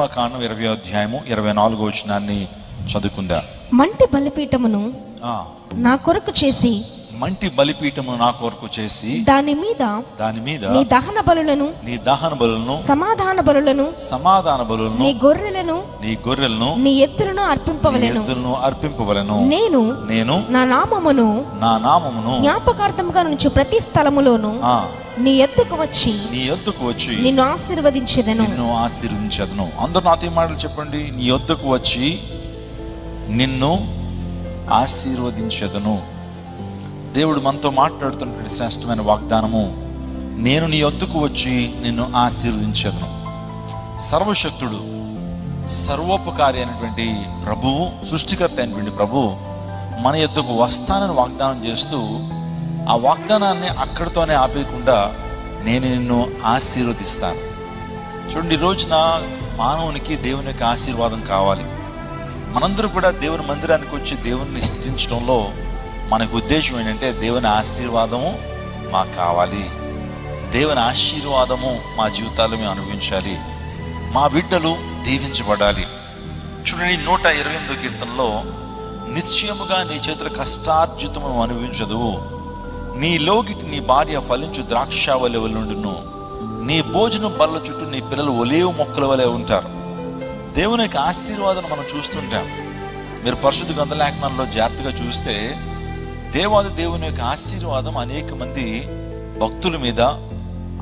నిర్గమకాండం ఇరవై అధ్యాయము ఇరవై నాలుగో వచనాన్ని చదువుకుందా? మంటి బలిపీఠమును ఆ, నా కొరకు చేసి మంటి బలిపీఠము నా కొరకు చేసి దాని మీద దాని మీద నీ దహన బలులను నీ దహన బలులను సమాధాన బలులను సమాధాన బలులను నీ గొర్రెలను నీ గొర్రెలను నీ ఎద్దులను నీ అర్పింపవలెను ఎద్దులను అర్పింపవలను. నేను నేను నా నామమును నా నామమును జ్ఞాపకార్థముగా నుంచి ప్రతి స్థలములోను నీ ఎద్దుకు వచ్చి నీ యొద్దకు వచ్చి నిన్ను ఆశీర్వదించెదను. నిన్ను ఆశీర్వదించదును. అందరు నాతో ఈ మాటలు చెప్పండి. నీ యొద్దకు వచ్చి నిన్ను ఆశీర్వదించదును. దేవుడు మనతో మాట్లాడుతున్నటువంటి శ్రేష్టమైన వాగ్దానము నేను నీ యొద్దకు వచ్చి నిన్ను ఆశీర్వదించదును. సర్వశక్తుడు సర్వోపకారి అయినటువంటి ప్రభువు సృష్టికర్త అయినటువంటి ప్రభువు మన యొద్దకు వస్తానని వాగ్దానం చేస్తూ ఆ వాగ్దానాన్ని అక్కడితోనే ఆపేయకుండా నేను నిన్ను ఆశీర్వదిస్తాను. చూడండి ఈ రోజున మానవునికి దేవుని యొక్క ఆశీర్వాదం కావాలి. మనందరూ కూడా దేవుని మందిరానికి వచ్చి దేవుణ్ణి స్థుతించడంలో మనకు ఉద్దేశం ఏంటంటే దేవుని ఆశీర్వాదము మాకు కావాలి. దేవుని ఆశీర్వాదము మా జీవితాలు మేము అనుభవించాలి. మా బిడ్డలు దీవించబడాలి. చూడండి నూట ఇరవై ఎనిమిదో కీర్తనలో నిశ్చయముగా నీ చేతుల కష్టార్జితము అనుభవించదు. నీ నీ భార్య ఫలించు ద్రాక్ష వలె నీ భోజనం బల్ల చుట్టూ నీ పిల్లలు ఒలేవు మొక్కల వలె ఉంటారు. దేవుని యొక్క ఆశీర్వాదం మనం చూస్తుంటాం. మీరు పరిశుద్ధ గ్రంథలేఖనాల్లో జాగ్రత్తగా చూస్తే దేవాది దేవుని యొక్క ఆశీర్వాదం అనేక మంది భక్తుల మీద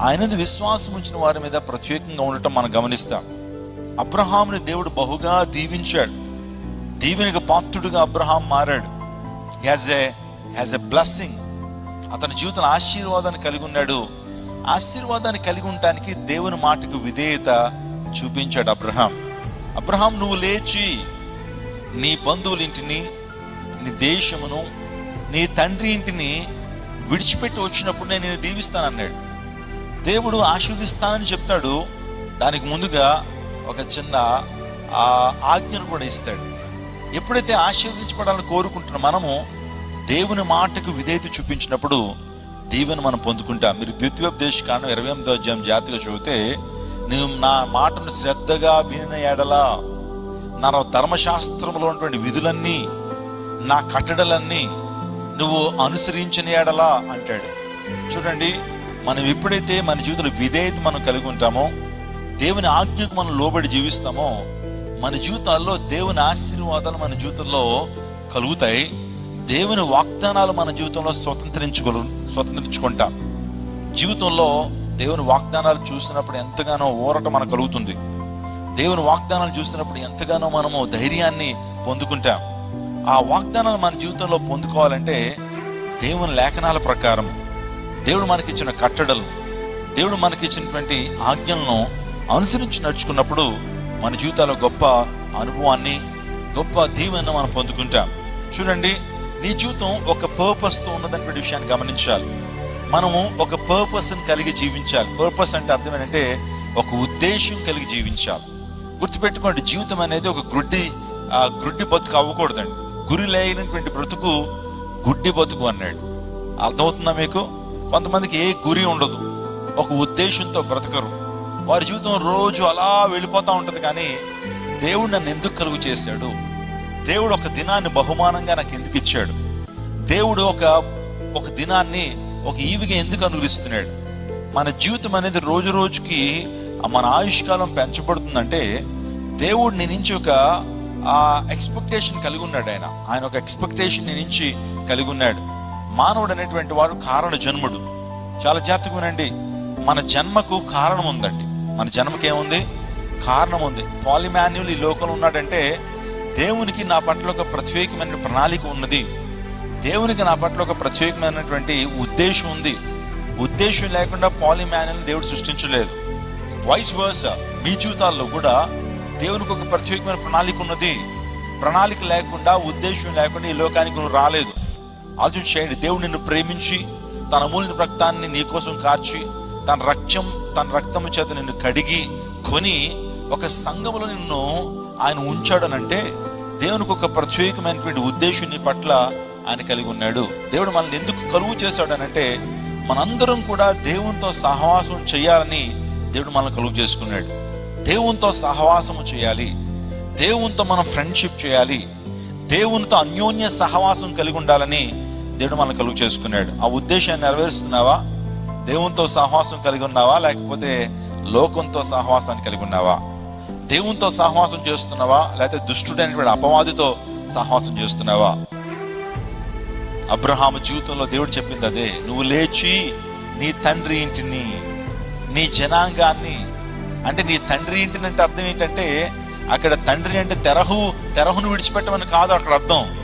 ఆయన విశ్వాసం ఉంచిన వారి మీద ప్రత్యేకంగా ఉండటం మనం గమనిస్తాం. అబ్రహాముని దేవుడు బహుగా దీవించాడు. దీవెనకు పాత్రుడుగా అబ్రహాం మారాడు. Has a has a blessing అతని జీవితంలో ఆశీర్వాదాన్ని కలిగి ఉన్నాడు. ఆశీర్వాదాన్ని కలిగి ఉండటానికి దేవుని మాటకు విధేయత చూపించాడు అబ్రహాం. అబ్రహాం నువ్వు లేచి నీ బంధువుల ఇంటిని నీ దేశమును నీ తండ్రి ఇంటిని విడిచిపెట్టి వచ్చినప్పుడు నేను నేను దీవిస్తానన్నాడు. దేవుడు ఆశీర్దిస్తానని చెప్తాడు. దానికి ముందుగా ఒక చిన్న ఆ, ఆజ్ఞను కూడా ఇస్తాడు. ఎప్పుడైతే ఆశీర్వదించబడాలని కోరుకుంటున్న మనము దేవుని మాటకు విధేయత చూపించినప్పుడు దీవెను మనం పొందుకుంటాం. మీరు ద్వితీయోపదేశ కాను ఇరవై ఎనిమిదో అధ్యాయం జాతిగా చదివితే నేను నా మాటను శ్రద్ధగా వినిన ఎడలా నా ధర్మశాస్త్రంలో ఉన్నటువంటి విధులన్నీ నా కట్టడలన్నీ నువ్వు అనుసరించిన ఎడలా అంటాడు. చూడండి మనం ఎప్పుడైతే మన జీవితంలో విధేయత మనం కలిగి ఉంటామో దేవుని ఆజ్ఞకు మనం లోబడి జీవిస్తామో మన జీవితాల్లో దేవుని ఆశీర్వాదాలు మన జీవితంలో కలుగుతాయి. దేవుని వాగ్దానాలు మన జీవితంలో స్వతంత్రించుకోలు స్వతంత్రించుకుంటాం. జీవితంలో దేవుని వాగ్దానాలు చూసినప్పుడు ఎంతగానో ఊరట మనకు కలుగుతుంది. దేవుని వాగ్దానాలు చూసినప్పుడు ఎంతగానో మనము ధైర్యాన్ని పొందుకుంటాం. ఆ వాగ్దానాలు మన జీవితంలో పొందుకోవాలంటే దేవుని లేఖనాల ప్రకారం దేవుడు మనకిచ్చిన కట్టడలు దేవుడు మనకిచ్చినటువంటి ఆజ్ఞలను అనుసరించి నడుచుకున్నప్పుడు మన జీవితాల్లో గొప్ప అనుభవాన్ని గొప్ప దీవెన మనం పొందుకుంటాం. చూడండి నీ జీవితం ఒక పర్పస్తో ఉన్నదనే విషయాన్ని గమనించాలి. మనము ఒక పర్పస్ని కలిగి జీవించాలి. పర్పస్ అంటే అర్థం ఏంటంటే ఒక ఉద్దేశం కలిగి జీవించాలి. గుర్తుపెట్టుకోండి జీవితం అనేది ఒక గుడ్డి ఆ గుడ్డి బతుకు అవ్వకూడదండి. గురి లేనటువంటి బ్రతుకు గుడ్డి బతుకు అన్నాడు. అర్థమవుతుందా మీకు? కొంతమందికి ఏ గురి ఉండదు. ఒక ఉద్దేశంతో బ్రతకరు. వారి జీవితం రోజు అలా వెళ్ళిపోతూ ఉంటుంది కానీ దేవుడు నన్ను ఎందుకు కలుగు చేశాడు? దేవుడు ఒక దినాన్ని బహుమానంగా నాకు ఎందుకు ఇచ్చాడు? దేవుడు ఒక ఒక దినాన్ని ఒక ఈవిగా ఎందుకు అనుగ్రహిస్తున్నాడు? మన జీవితం అనేది రోజు రోజుకి మన ఆయుష్కాలం పెంచబడుతుందంటే దేవుడు నీ నుంచి ఒక ఆ ఎక్స్పెక్టేషన్ కలిగి ఉన్నాడు ఆయన. ఆయన ఒక ఎక్స్పెక్టేషన్ నుంచి కలిగి ఉన్నాడు. మానవుడు అనేటువంటి వాడు కారణ జన్ముడు. చాలా జాగ్రత్తగా వినండి. మన జన్మకు కారణం ఉందండి. మన జన్మకి ఏముంది కారణం ఉంది పాలిమాన్యుల్ ఈ లోకంలో ఉన్నాడంటే దేవునికి నా పట్ల ఒక ప్రత్యేకమైన ప్రణాళిక ఉన్నది. దేవునికి నా పట్ల ఒక ప్రత్యేకమైనటువంటి ఉద్దేశం ఉంది. ఉద్దేశం లేకుండా పాలిమాన్యుల్ దేవుడు సృష్టించలేదు. వైస్ వర్స్ మీ జీవితాల్లో కూడా దేవునికి ఒక ప్రత్యేకమైన ప్రణాళిక ఉన్నది. ప్రణాళిక లేకుండా ఉద్దేశం లేకుండా ఈ లోకానికి నువ్వు రాలేదు. ఆలోచన చేయండి. దేవుడు నిన్ను ప్రేమించి తన అమూల్య రక్తాన్ని నీ కోసం కార్చి తన రక్తం తన రక్తము చేత నిన్ను కడిగి కొని ఒక సంఘములో నిన్ను ఆయన ఉంచాడనంటే దేవునికి ఒక ప్రత్యేకమైనటువంటి ఉద్దేశం నీ పట్ల ఆయన కలిగి ఉన్నాడు. దేవుడు మనల్ని ఎందుకు కలుగు చేశాడనంటే మనందరం కూడా దేవునితో సహవాసం చేయాలని దేవుడు మనల్ని కలుగు చేసుకున్నాడు. దేవునితో సహవాసము చేయాలి. దేవునితో మనం ఫ్రెండ్షిప్ చేయాలి. దేవునితో అన్యోన్య సహవాసం కలిగి ఉండాలని దేవుడు మనల్ని కలుగు చేసుకున్నాడు. ఆ ఉద్దేశాన్ని నెరవేరుస్తున్నావా? దేవునితో సహవాసం కలిగి ఉన్నావా? లేకపోతే లోకంతో సహవాసాన్ని కలిగి ఉన్నావా? దేవునితో సహవాసం చేస్తున్నావా? లేకపోతే దుష్టుడైనటువంటి అపవాదితో సహవాసం చేస్తున్నావా? అబ్రహాము జీవితంలో దేవుడు చెప్పింది అదే. నువ్వు లేచి నీ తండ్రి ఇంటిని నీ జనాంగాన్ని అంటే నీ తండ్రి ఇంటిని అంటే అర్థం ఏంటంటే అక్కడ తండ్రి అంటే తెరహు తెరహును విడిచిపెట్టమని కాదు అక్కడ అర్థం.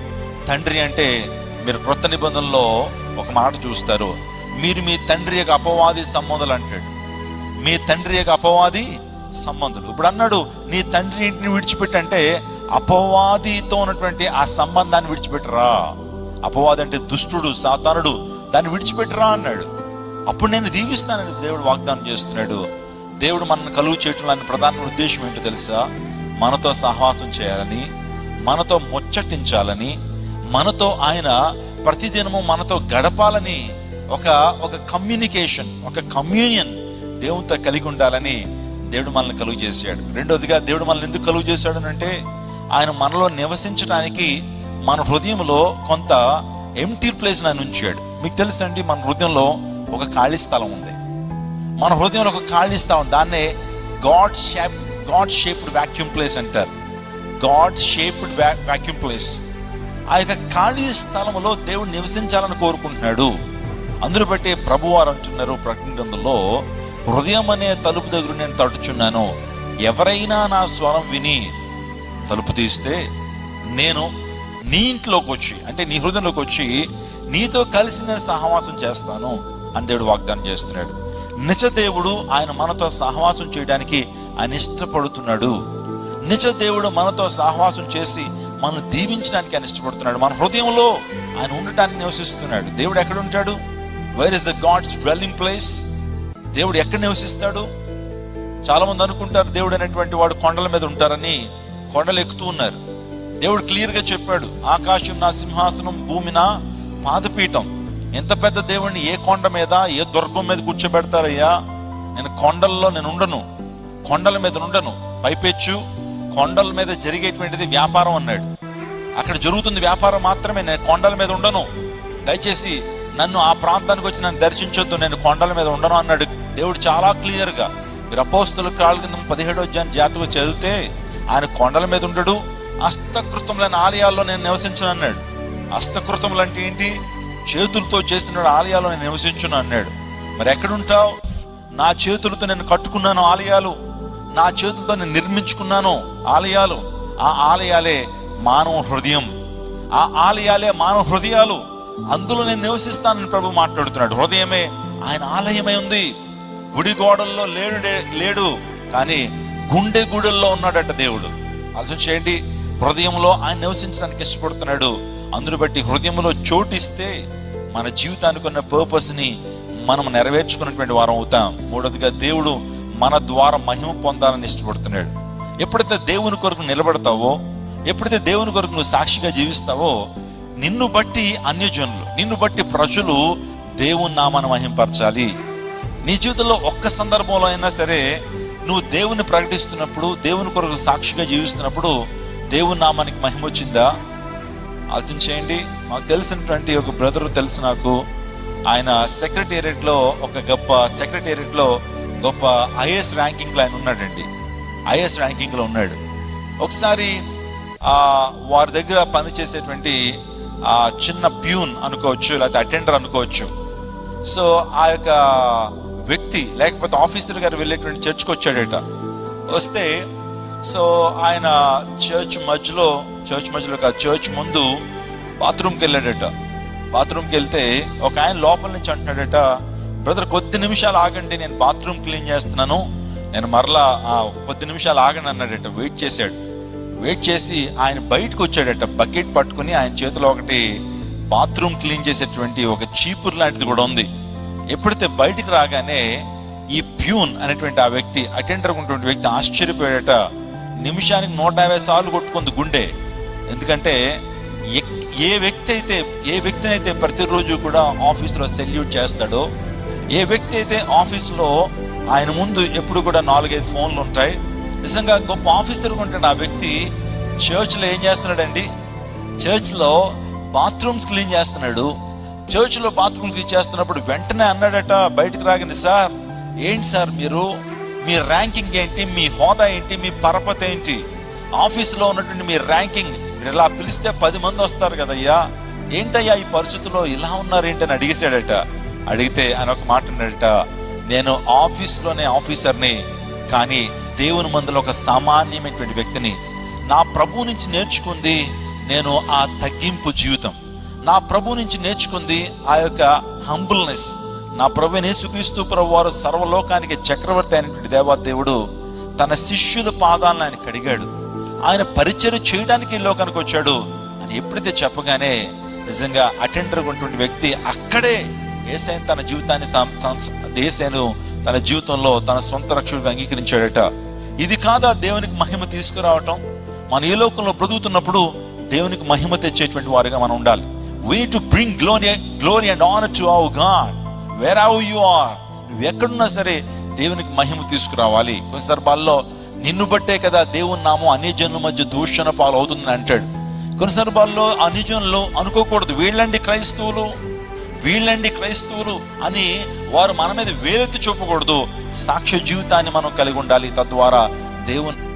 తండ్రి అంటే మీరు క్రొత్త నిబంధనలో ఒక మాట చూస్తారు. మీరు మీ తండ్రి యొక్క అపవాది సంబంధాలు అంటాడు. మీ తండ్రి యొక్క అపవాది సంబంధులు. ఇప్పుడు అన్నాడు నీ తండ్రి ఇంటిని విడిచిపెట్టంటే అపవాదితో ఉన్నటువంటి ఆ సంబంధాన్ని విడిచిపెట్టరా. అపవాది అంటే దుష్టుడు సాతానుడు దాన్ని విడిచిపెట్టరా అన్నాడు. అప్పుడు నేను దీవిస్తానని దేవుడు వాగ్దానం చేస్తున్నాడు. దేవుడు మనల్ని కలుగు అనే ప్రధాన ఉద్దేశం ఏంటో తెలుసా? మనతో సహవాసం చేయాలని మనతో ముచ్చటించాలని మనతో ఆయన ప్రతిదినము మనతో గడపాలని ఒక ఒక కమ్యూనికేషన్ ఒక కమ్యూనియన్ దేవునితో కలిగి ఉండాలని దేవుడు మనల్ని కలుగు చేశాడు. రెండోదిగా దేవుడు మనల్ని ఎందుకు కలుగు చేశాడు అంటే ఆయన మనలో నివసించడానికి మన హృదయంలో కొంత ఎంటీ ప్లేస్ ఆయన ఉంచాడు. మీకు తెలుసండి మన హృదయంలో ఒక ఖాళీ స్థలం ఉంది. మన హృదయంలో ఒక ఖాళీ స్థలం దాన్నే God shape God shaped vacuum place అంటారు. గాడ్ షేప్డ్ వ్యాక్యూమ్ ప్లేస్ ఆ యొక్క ఖాళీ స్థలంలో దేవుడు నివసించాలని కోరుకుంటున్నాడు. అందును బట్టి ప్రభువారు అంటున్నారు ప్రకటనలో హృదయం అనే తలుపు దగ్గర నేను తడుచున్నాను. ఎవరైనా నా స్వరం విని తలుపు తీస్తే నేను నీ ఇంట్లోకి వచ్చి అంటే నీ హృదయంలోకి వచ్చి నీతో కలిసి నేను సహవాసం చేస్తాను అని దేవుడు వాగ్దానం చేస్తున్నాడు. నిజ దేవుడు ఆయన మనతో సహవాసం చేయడానికి ఆయన ఇష్టపడుతున్నాడు. నిజ దేవుడు మనతో సహవాసం చేసి మనం దీవించడానికి ఆయన ఇష్టపడుతున్నాడు. మన హృదయంలో ఆయన ఉండటాన్ని నివసిస్తున్నాడు. దేవుడు ఎక్కడ ఉంటాడు? Where is the God's dwelling place దేవుడు ఎక్కడ నివసిస్తాడు? చాలామంది అనుకుంటారు దేవుడు అనేటువంటి వాడు కొండల మీద ఉంటారని కొండలు ఎక్కుతూ ఉన్నారు. దేవుడు క్లియర్గా చెప్పాడు ఆకాశం నా సింహాసనం భూమి నా పాదపీఠం. ఎంత పెద్ద దేవుడిని ఏ కొండ మీద ఏ దుర్గం మీద కూర్చోబెడతారయ్యా? నేను కొండల్లో నేను ఉండను కొండల మీద ఉండను. పైపెచ్చు కొండల మీద జరిగేటువంటిది వ్యాపారం అన్నాడు. అక్కడ జరుగుతుంది వ్యాపారం మాత్రమే నేను కొండల మీద ఉండను. దయచేసి నన్ను ఆ ప్రాంతానికి వచ్చి నన్ను దర్శించొద్దు నేను కొండల మీద ఉండను అన్నాడు. దేవుడు చాలా క్లియర్గా మీరు అపోస్తుల కాళ్ళ కింద పదిహేడో అధ్యాయం జాతకు చదివితే ఆయన కొండల మీద ఉండడు హస్తకృతములైన ఆలయాల్లో నేను నివసించను అన్నాడు. హస్తకృతములు అంటే ఏంటి? చేతులతో చేస్తున్న ఆలయాల్లో నేను నివసించును అన్నాడు. మరి ఎక్కడుంటావు? నా చేతులతో నేను కట్టుకున్నాను ఆలయాలు నా చేతులతో నేను నిర్మించుకున్నాను ఆలయాలు. ఆ ఆలయాలే మానవ హృదయం ఆ ఆలయాలే మానవ హృదయాలు. అందులో నేను నివసిస్తానని ప్రభు మాట్లాడుతున్నాడు. హృదయమే ఆయన ఆలయమే ఉంది. గుడి గోడల్లో లేడు లేడు కానీ గుండె గుడుల్లో ఉన్నాడట దేవుడు. ఆలోచన చేయండి. హృదయంలో ఆయన నివసించడానికి ఇష్టపడుతున్నాడు. అందును బట్టి హృదయంలో చోటిస్తే మన జీవితానికి ఉన్న పర్పస్ని మనం నెరవేర్చుకున్నటువంటి వారం అవుతాం. మూడోదిగా దేవుడు మన ద్వారా మహిమ పొందాలని ఇష్టపడుతున్నాడు. ఎప్పుడైతే దేవుని కొరకు నిలబడతావో ఎప్పుడైతే దేవుని కొరకు నువ్వు సాక్షిగా జీవిస్తావో నిన్ను బట్టి అన్యజనులు నిన్ను బట్టి ప్రజలు దేవుని నామాన్ని మహింపరచాలి. నీ జీవితంలో ఒక్క సందర్భంలో అయినా సరే నువ్వు దేవుని ప్రకటిస్తున్నప్పుడు దేవుని కొరకు సాక్షిగా జీవిస్తున్నప్పుడు దేవుని నామానికి మహిమ వచ్చిందా? ఆలోచన చేయండి. మాకు తెలిసినటువంటి ఒక బ్రదర్ తెలుసు నాకు. ఆయన సెక్రటేరియట్లో ఒక గొప్ప సెక్రటేరియట్లో గొప్ప ఐఏఎస్ ర్యాంకింగ్లో ఆయన ఉన్నాడండి. ఐఏఎస్ ర్యాంకింగ్లో ఉన్నాడు. ఒకసారి వారి దగ్గర పనిచేసేటువంటి ఆ చిన్న ప్యూన్ అనుకోవచ్చు లేకపోతే అటెండర్ అనుకోవచ్చు. సో ఆ యొక్క వ్యక్తి లేకపోతే ఆఫీసర్ గారు వెళ్ళేటువంటి చర్చ్కి వచ్చాడట. వస్తే సో ఆయన చర్చ్ మధ్యలో చర్చ్ మధ్యలో కాదు చర్చ్ ముందు బాత్రూమ్కి వెళ్ళాడట. బాత్రూమ్కి వెళ్తే ఒక ఆయన లోపల నుంచి అంటున్నాడట బ్రదర్ కొద్ది నిమిషాలు ఆగండి నేను బాత్రూమ్ క్లీన్ చేస్తున్నాను. నేను మరలా కొద్ది నిమిషాలు ఆగండి అన్నాడట వెయిట్ చేశాడు. వెయిట్ చేసి ఆయన బయటకు వచ్చాడట. బకెట్ పట్టుకుని ఆయన చేతిలో ఒకటి బాత్రూమ్ క్లీన్ చేసేటువంటి ఒక చీపురు లాంటిది కూడా ఉంది. ఎప్పుడైతే బయటికి రాగానే ఈ ప్యూన్ అనేటువంటి ఆ వ్యక్తి అటెండర్ ఉన్నటువంటి వ్యక్తి ఆశ్చర్యపోయాడట. నిమిషానికి నూట యాభై సార్లు కొట్టుకుంది గుండె. ఎందుకంటే ఏ వ్యక్తి అయితే ఏ వ్యక్తిని అయితే ప్రతిరోజు కూడా ఆఫీస్లో సెల్యూట్ చేస్తాడో ఏ వ్యక్తి అయితే ఆఫీస్లో ఆయన ముందు ఎప్పుడు కూడా నాలుగైదు ఫోన్లు ఉంటాయి నిజంగా గొప్ప ఆఫీసర్ ఉంటాడు ఆ వ్యక్తి చర్చ్లో ఏం చేస్తున్నాడండి? చర్చ్లో బాత్రూమ్స్ క్లీన్ చేస్తున్నాడు. చర్చ్లో బాత్రూమ్ క్లీన్ చేస్తున్నప్పుడు వెంటనే అన్నాడట బయటకు రాగండి సార్. ఏంటి సార్ మీరు? మీ ర్యాంకింగ్ ఏంటి? మీ హోదా ఏంటి? మీ పరపతి ఏంటి? ఆఫీసులో ఉన్నటువంటి మీ ర్యాంకింగ్ మీరు ఇలా పిలిస్తే పది మంది వస్తారు కదయ్యా. ఏంటయ్యా ఈ పరిస్థితుల్లో ఇలా ఉన్నారేంటి అని అడిగేశాడట. అడిగితే ఆయన ఒక మాట అన్నాడట. నేను ఆఫీస్లోనే ఆఫీసర్ని కానీ దేవుని మందులో ఒక సామాన్యమైనటువంటి వ్యక్తిని నా ప్రభు నుంచి నేర్చుకుంది నేను ఆ తగ్గింపు జీవితం. నా ప్రభు నుంచి నేర్చుకుంది ఆ యొక్క హంబుల్నెస్ నా ప్రభు నేసుక్రీస్తు ప్రభు వారు సర్వలోకానికి చక్రవర్తి అయినటువంటి దేవాదేవుడు తన శిష్యుల పాదాలను ఆయన కడిగాడు ఆయన పరిచయం చేయడానికి ఈ లోకానికి వచ్చాడు. అని ఎప్పుడైతే చెప్పగానే నిజంగా అటెండర్ ఉన్నటువంటి వ్యక్తి అక్కడే ఏసైన్ తన జీవితాన్ని తాను- తన ఏసైను తన జీవితంలో తన సొంత రక్షకుడిగా అంగీకరించాడట. ఇది కాదా దేవునికి మహిమ తీసుకురావటం? మన ఈ లోకంలో బ్రతుకుతున్నప్పుడు దేవునికి మహిమ తెచ్చేటువంటి వారిగా మనం ఉండాలి. We to bring glory glory and honour to our God where how you are నువ్వు ఎక్కడున్నా సరే దేవునికి మహిమ తీసుకురావాలి. కొన్ని సందర్భాల్లో నిన్ను బట్టే కదా దేవుని నామం అన్ని మధ్య దూషణ పాలు అవుతుందని అంటాడు. కొన్ని సందర్భాల్లో అన్ని అనుకోకూడదు. వీళ్ళండి క్రైస్తవులు. వీళ్ళండి క్రైస్తవులు అని వారు మన మీద వేలెత్తి చూపకూడదు. సాక్ష్య జీవితాన్ని మనం కలిగి ఉండాలి. తద్వారా దేవుని